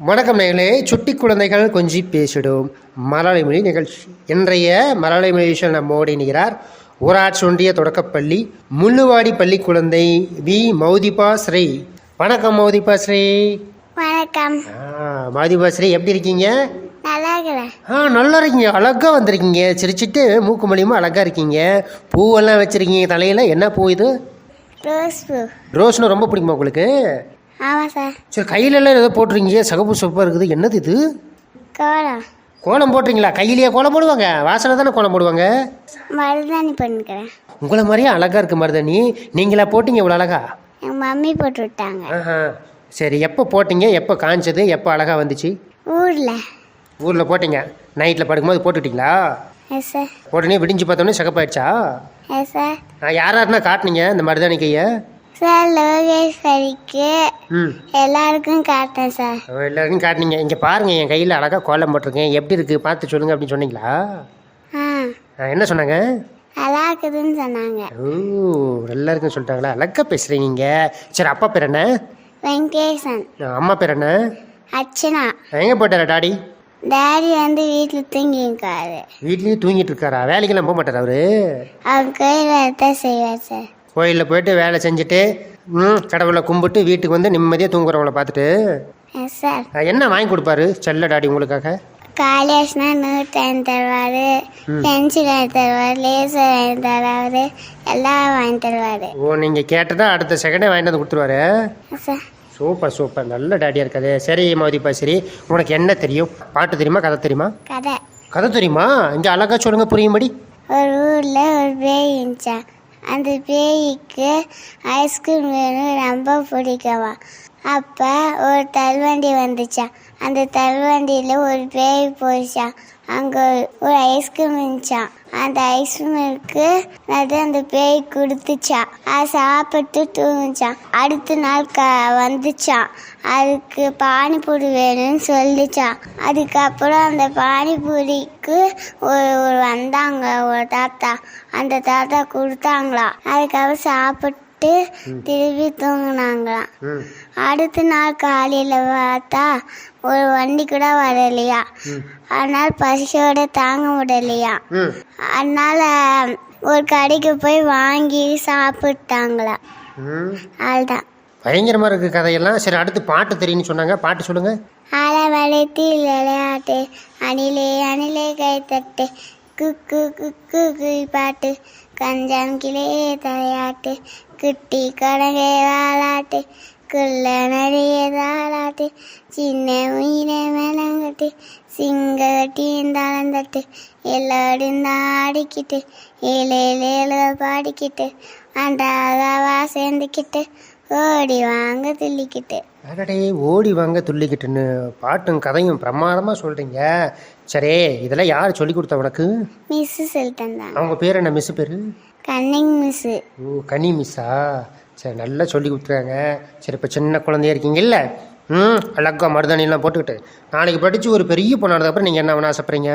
வணக்கம் நேயர்களே. சுட்டி குழந்தைகள் கொஞ்சி பேசிடும். மலயாள மொழி நிகழ்ச்சி. இன்றைய மலயாள மொழியில் நம்மோடு இணைகிறார் ஊராட்சி ஒன்றிய தொடக்கப்பள்ளி முள்ளுவாடி பள்ளி குழந்தை வி. மௌதிபா ஸ்ரீ. வணக்கம் மௌதிபா ஸ்ரீ. வணக்கம். மௌதிபா ஸ்ரீ எப்படி இருக்கீங்க? ஆ நல்லா இருக்கீங்க. அழகா வந்திருக்கீங்க. சிரிச்சிட்டு மூக்கு மொழியுமா அழகா இருக்கீங்க. பூவெல்லாம் வச்சிருக்கீங்க. தலையில என்ன பூ இது? ரோஸ் பூ. ரோஸ்னு ரொம்ப பிடிக்குமா உங்களுக்கு? ஆமாம் சார். சரி கையிலெல்லாம் ஏதோ போட்டிருக்கீங்க. சகப்பு சகப்பாக இருக்குது. என்னது இது? கோலம். கோலம் போடுறீங்களா கையிலேயே கோலம் போடுவாங்க. வாசனை தானே கோலம் போடுவாங்க? மருதாணி பண்ணிக்கிறேன். உங்களை மாதிரியே அழகா இருக்கு மருதனி நீங்களா போட்டீங்க இவ்வளோ அழகா? எங்கள் மம்மி போட்டு விட்டாங்க. ஆஹா. சரி எப்போ போட்டீங்க? எப்போ காஞ்சது? எப்போ அழகா வந்துச்சு? ஊரில். ஊரில் போட்டீங்க. நைட்டில் படுக்கும்போது போட்டுட்டீங்களா? எஸ் சார் உடனே விடிஞ்சு பார்த்தோன்னே சகப்பாயிடுச்சா? எஸ் சார் நான் யாராருன்னா காட்டுனீங்க இந்த மருதாணி கையை? சார் லோகேஸ்வரிக்கு எல்லாருக்கும் காட்டேன் சார். எல்லாருக்கும் காட்டுனீங்க. இங்கே பாருங்க என் கையில் அழகா கோலம் போட்டிருக்கேன். எப்படி இருக்குது பார்த்து சொல்லுங்க அப்படின்னு சொன்னீங்களா? ஆ. என்ன சொன்னாங்க? நல்லா இருக்குதுன்னு சொன்னாங்க. ஓ எல்லாருக்கும் சொல்லிட்டாங்களா? அழகா பேசுகிறீங்க சரி அப்பா பேர் என்ன? வெங்கடேசன் அம்மா பேர் என்ன? அர்ச்சனா. எங்கே போட்டாரா டாடி? டேடி வந்து வீட்டில் தூங்கியிருக்காரு. வீட்லேயே தூங்கிட்டு இருக்காரா? வேலைக்கெல்லாம் போக மாட்டாரா அவரு? அவர் கோயில் செய்வார் சார். கோயிலில் போயிட்டு வேலை செஞ்சுட்டு ம் கடவுளை கும்பிட்டு வீட்டுக்கு வந்து நிம்மதியாக தூங்குறவங்கள பார்த்துட்டு. சார். என்ன வாங்கி கொடுப்பாரு செல்ல டாடி உங்களுக்காக? காலேஜ்னா நோட் வாங்கி தருவார் பென்சில் வாங்கி தருவார் லேசர் வாங்கி தருவார் எல்லாம் வாங்கி தருவார். ஓ நீங்கள் கேட்டதா அடுத்த செகண்டே வாங்கிட்டு வந்து கொடுத்துருவாரு? சார். Super super. நல்ல டாடியாக இருக்காது சரி மோதிப்பா சரி உனக்கு என்ன தெரியும்? பாட்டு தெரியுமா கதை தெரியுமா? கதை. கதை தெரியுமா? இங்கே அழகா சொல்லுங்க புரியும்படி. ஒரு ஊரில் ஒரு பேய் இருந்துச்சான் அந்த பேய்க்கு ஐஸ்கிரீம் வேணும் ரொம்ப பிடிக்கவா அப்போ ஒரு தள்ளுவண்டி வந்துச்சான் அந்த தள்ளுவண்டியில் ஒரு பேய் போயிச்சான் அங்கே ஒரு ஐஸ்கிரீம் இருந்துச்சான் அந்த ஐஸ்கிரீமுக்கு அது அந்த பேய் கொடுத்துச்சான் அது சாப்பிட்டு தூங்குச்சான் அடுத்த நாள் க வந்துச்சான் அதுக்கு பானிபூரி வேணும்னு சொல்லிச்சான் அதுக்கப்புறம் அந்த பானிபூரிக்கு ஒரு ஒரு வந்தாங்க ஒரு தாத்தா. அந்த தாத்தா கொடுத்தாங்களாம் அதுக்கப்புறம் சாப்பிட்டு திருப்பி தூங்குனாங்களாம். அடுத்த நாள் காலையில் பார்த்தா ஒரு வண்டி கூட வரலையா. அதனால் பசியோட தாங்க முடியலையா. அதனால் ஒரு கடைக்கு போய் வாங்கி சாப்பிட்டாங்களாம். அதுதான் பயங்கரமாக இருக்குது கதையெல்லாம். சரி அடுத்து பாட்டு தெரியும்னு சொன்னாங்க. பாட்டு சொல்லுங்கள் அளவழைத்தில் விளையாட்டு அணிலே அணிலே கைத்தட்டு குக்கு குக்கு குய் பாட்டு. கஞ்சம் கிளே தலையாட்டு குட்டி கடகை வாழாட்டு குள்ள நடிகை தாளாட்டு சின்ன உயிரை மேலங்கட்டு சிங்க கட்டி தளந்தட்டு எல்லாரும் ஆடிக்கிட்டு ஏழேழு பாடிக்கிட்டு அன்றாகவா சேர்ந்துக்கிட்டு ஓடி வாங்க துள்ளிக்கிட்டு. அடடே ஓடி வாங்க துள்ளிக்கிட்டுன்னு பாட்டும் கதையும் பிரமாதமாக சொல்கிறீங்க சரி இதெல்லாம் யார் சொல்லி கொடுத்தா உனக்கு? மிஸ்ஸு சொல்லிட்டு அவங்க பேர் என்ன மிஸ் பேர்? கன்னிங் மிஸ்ஸு ஓ கனி மிஸ்ஸா? சரி நல்லா சொல்லி கொடுத்துருக்காங்க. சரி இப்போ சின்ன குழந்தையா இருக்கீங்கல்ல ம் அழகா மருதாணிலாம் போட்டுக்கிட்டு. நாளைக்கு படித்து ஒரு பெரிய பொண்ணானதுக்கப்புறம் நீங்கள் என்ன பண்ண ஆசைப்படுறீங்க?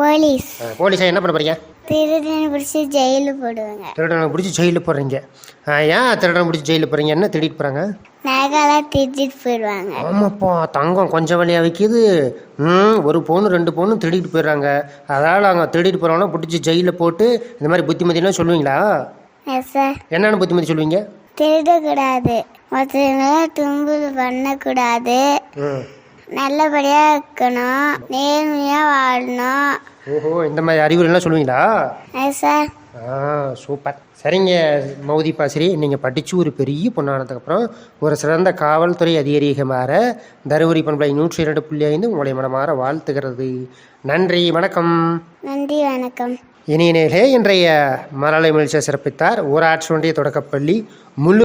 போலீஸ். போலீஸாக என்ன பண்ண போறீங்க? திருடனை பிடிச்சி ஜெயிலு போடுவாங்க. திருடனை பிடிச்சி ஜெயிலில் போடுறீங்க. ஏன் திருடனை பிடிச்சி ஜெயிலில் போகிறீங்க என்ன திருடிட்டு போகிறாங்க நகைலாம் திருடிட்டு போயிடுவாங்க. ஆமாப்பா தங்கம் கொஞ்சம் வழியாக விற்கிது ம் ஒரு பவுன் ரெண்டு பவுன் திருடிட்டு போயிடுறாங்க. அதனால் அவங்க திருடிட்டு போகிறவங்களாம் பிடிச்சி ஜெயிலில் போட்டு இந்த மாதிரி புத்திமதியெல்லாம் சொல்லுவீங்களா? சார் என்னென்ன புத்திமதி சொல்லுவீங்க? திருடக்கூடாது. மற்றவங்கள தும்புல் பண்ணக்கூடாது. நல்லபடியாக இருக்கணும் நேர்மையாக வாழணும். ஓஹோ இந்த மாதிரி அறிவுரைலாம் சொல்லுவீங்களா? சார் ஆ சூப்பர் சரிங்க மௌதிப்பா சரி நீங்கள் படித்து ஒரு பெரிய பொண்ணானதுக்கப்புறம் ஒரு சிறந்த காவல்துறை அதிகாரியாக மாற தருமபுரி பண்பலை நூற்றி இரண்டு புள்ளி ஐந்து உங்களை மனமாற வாழ்த்துகிறது. நன்றி வணக்கம். நன்றி வணக்கம். இனிய நேர்களே இன்றைய மலலை மகிழ்ச்சியை சிறப்பித்தார் ஊராட்சி ஒன்றிய தொடக்கப்பள்ளி முழு